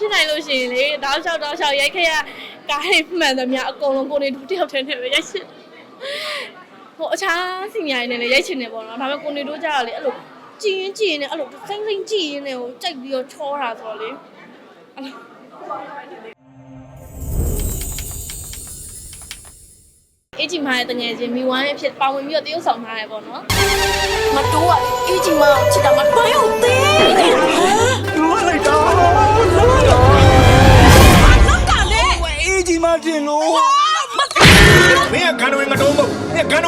ဖြစ်နိုင်လို့ရှိရင်လေတောက်လျှောက်တောက်လျှောက်ရိုက်ခဲ့ရကားလေးမှန်သမျှအကုန်လုံးကိုနေဒူတယောက်တည်းနဲ့ပဲရိုက်ချင်ဟိုအခြားစီညာရင်းနဲ့လည်းရိုက်ချင်တယ်ပေါ့နော်ဒါပေမဲ့ကိုနေတို့ကြတာလေအဲ့လိုကြည်ရင်ကြည်ရင်လည်းအဲ့လိုစိမ့်စိမ့်ကြည်ရင်လည်းကိုကြိုက်ပြီးတော့ချောတာဆိုတော့လေအဲ့လိုအေးကြီးမားတဲ့တငယ်ချင်းမိဝမ်းရဲ့ဖြစ်ပါဝင်ပြီးတော့တရုပ်ဆောင်ထားတယ်ပေါ့နော်မတိုးอ่ะအေးကြီးမအောင်ချစ်တာမတိုးရုံသေး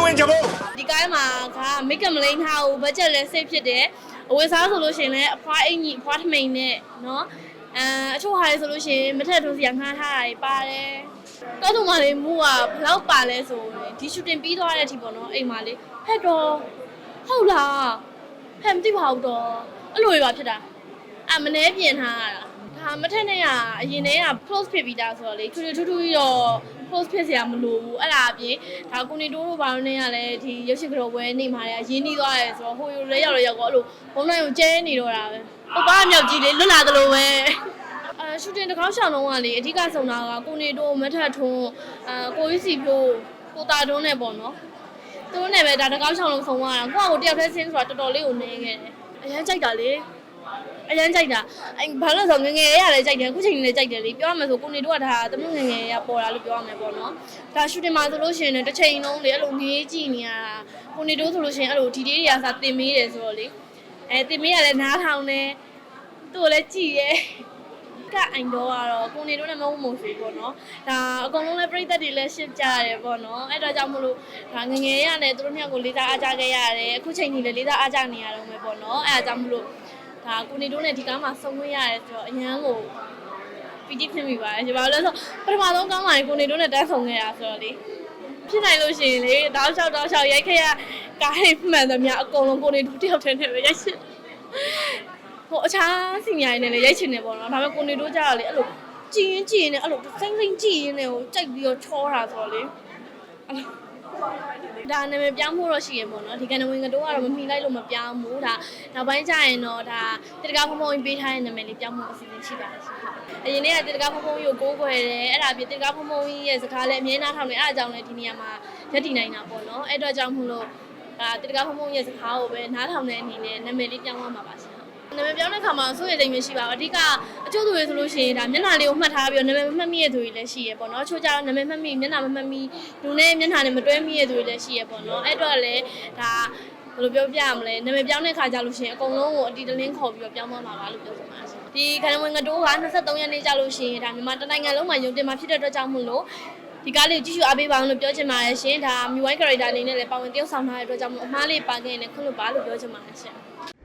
ဝင်ကြဖို့ဒီကိုင်းမှာကမိတ်ကမလိန်ထားဘူးဘတ်ဂျက်လည်းစိတ်ဖြစ်တယ်အဝယ်စားဆိုလို့ရှိရင်လည်းအဖွားအင်ကြီးအဖွားထမိန်နဲ့နော်အဲအချို့ဟာတွေဆိုလို့ရှိရင်မထက်ထိုးစရာငှားထားတာတွေပါတယ်တော့တုံးမလေးမူကဘယ်လောက်ပါလဲဆိုရင်ဒီရှူတင်ပြီးသွားတဲ့အထိပေါ့နော်အိမ်မှာလေးဟဲ့တော့ဟုတ်လားဟဲ့မသိပါဘူးတော့အဲ့လိုပဲပါဖြစ်တာအမနှဲပြင်ထားရတာ ဒါမထက်နဲ့ကအရင်တည်းက close ဖြစ်ပြီးသားဆိုတော့လေထူထူထူထူကြီးတော့ close ဖြစ်စရာမလိုဘူးအဲ့ဒါအပြင်ဒါကိုနေတိုးတို့ဘာလို့နေရလဲဒီရုပ်ရှင်ကြော်ပွဲနေမှာလေရင်းနှီးသွားရဲဆိုတော့ဟိုလိုလဲရောက်လဲရောက်တော့အဲ့လိုဘုံနိုင်ကိုကျဲနေတော့တာပဲဟိုဘာမြောက်ကြီးလေလွတ်လာသလိုပဲအဲရှူတင်တစ်ခေါက်ရှောင်းလုံးကလေအဓိကဆုံတာကကိုနေတိုးမထက်ထွန်းအဲကိုကြီးစီဖြိုးကိုတာတွန်းနဲ့ပေါ့နော်သူတို့နဲ့ပဲဒါတစ်ခေါက်ရှောင်းလုံးဆုံသွားတာကိုကကိုတယောက်တည်းဆင်းဆိုတာတော်တော်လေးကိုနေခဲ့တယ်အရန်ကြိုက်တာလေ အရန်ကြိုက်တာအဲဘာလို့လဲဆိုတော့ငယ်ငယ်ရလည်းကြိုက်တယ်အခုချိန်လည်းကြိုက်တယ်လေပြောရမယ်ဆိုကိုနေတို့ကဒါတမျိုးငယ်ငယ်ရပေါ်လာလို့ပြောရမယ်ပေါ့နော်ဒါရှူတင်မှာဆိုလို့ရှိရင်လည်းတစ်ချိန်လုံးလေအဲ့လိုငေးကြည့်နေရတာကိုနေတို့ဆိုလို့ရှိရင်အဲ့လိုဒီဒေးတွေကစာတင်မေးတယ်ဆိုတော့လေအဲတင်မေးရလည်းနားထောင်တယ်သူ့ကိုလည်းကြည့်ရဲကအိုင်တော့ကတော့ကိုနေတို့နဲ့မဟုတ်မဟုတ်ဆိုပေါ့နော်ဒါအကုန်လုံးလည်းပြိသက်တွေလည်းရှင်းကြရတယ်ပေါ့နော်အဲ့တော့ကြောင့်မလို့ဒါငယ်ငယ်ရလည်းသူတို့နှစ်ယောက်ကိုလေးစားအားကြခဲ့ရတယ်အခုချိန်ကြီးလည်းလေးစားအားကြနေရတော့မယ်ပေါ့နော်အဲ့ဒါကြောင့်မလို့ ဒါကိုနေတို့နဲ့ဒီကားမှာစုံခွင့်ရတယ်ဆိုတော့အရန်ကိုပီတိဖြစ်မိပါတယ်။ဘာလို့လဲဆိုတော့ပထမဆုံးကောင်းပါရင်ကိုနေတို့နဲ့တန်းဆုံခဲ့ရဆိုတော့လေဖြစ်နိုင်လို့ရှိရင်လေတောက်လျှောက်တောက်လျှောက်ရိုက်ခဲ့ရကားလေးမှန်သမျှအကုန်လုံးကိုနေတို့တယောက်တည်းနဲ့ပဲရိုက်ချင်ဟိုအခြားစီညာရင်းနဲ့လည်းရိုက်ချင်တယ်ပေါ့နော်ဒါပေမဲ့ကိုနေတို့ကြတာလေအဲ့လိုကြည်ရင်ကြည်ရင်လည်းအဲ့လိုစိမ့်စိမ့်ကြည်ရင်လည်းကိုကြိုက်ပြီးတော့ချောတာဆိုတော့လေအဲ့လို ဒါနာမည်ပြောင်းဖို့တော့ရှိရပေါ့နော်ဒီကနဝင်ကတော့ကတော့မမီလိုက်လို့မပြောင်းဘူးဒါနောက်ပိုင်းကျရင်တော့ဒါတေတကားဖုံဖုံကြီးပေးထားတဲ့နာမည်လေးပြောင်းဖို့အစီအစဉ်ရှိပါတယ်ရှင်အရင်နေ့ကတေတကားဖုံဖုံကြီးကိုကိုးကွယ်တယ်အဲ့ဒါပြတေတကားဖုံဖုံကြီးရဲ့စကားလည်းအမြဲနားထောင်တယ်အဲ့ဒါကြောင့်လည်းဒီနေရာမှာရက်တည်နိုင်တာပေါ့နော်အဲ့တော့ကြောင့်မလို့ဒါတေတကားဖုံဖုံရဲ့စကားကိုပဲနားထောင်တဲ့အနေနဲ့နာမည်လေးပြောင်းသွားမှာပါရှင် နာမည်ပြောင်းတဲ့ခါမှာစိုးရိမ်စိတ်မျိုးရှိပါဘူးအဓိကအကျိုးသူတွေဆိုလို့ရှိရင်ဒါမျက်နှာလေးကိုမှတ်ထားပြီးတော့နာမည်မမှတ်မိတဲ့သူတွေလည်းရှိရပေါ့နော်ချိုးကြတော့နာမည်မှတ်မိမျက်နှာမမှတ်မိလူနဲ့မျက်နှာနဲ့မတွဲမိတဲ့သူတွေလည်းရှိရပေါ့နော်အဲ့တော့လည်းဒါဘယ်လိုပြောပြရမလဲနာမည်ပြောင်းတဲ့ခါကြလို့ရှိရင်အကုန်လုံးကိုအတီတလင်းခေါ်ပြီးတော့ပြောင်းသွားမှာပါလို့ပြောချင်ပါတယ်ဒီခန္ဓာဝင်ငတိုးက23ရက်နေ့ကြာလို့ရှိရင်ဒါမြန်မာတိုင်းနိုင်ငံလုံးမှာရုံတင်မှာဖြစ်တဲ့အတွက်ကြောင့်မို့လို့ဒီကားလေးကြည့်ရှုအားပေးပါအောင်လို့ပြောချင်ပါတယ်ရှင်ဒါမြူဝိုင်း character အနေနဲ့လည်းပါဝင်တယောက်ဆောင်ထားတဲ့အတွက်ကြောင့်မို့အမားလေးပါခဲ့ရင်လည်းခွင့်လို့ပါလို့ပြောချင်ပါတယ်ရှင်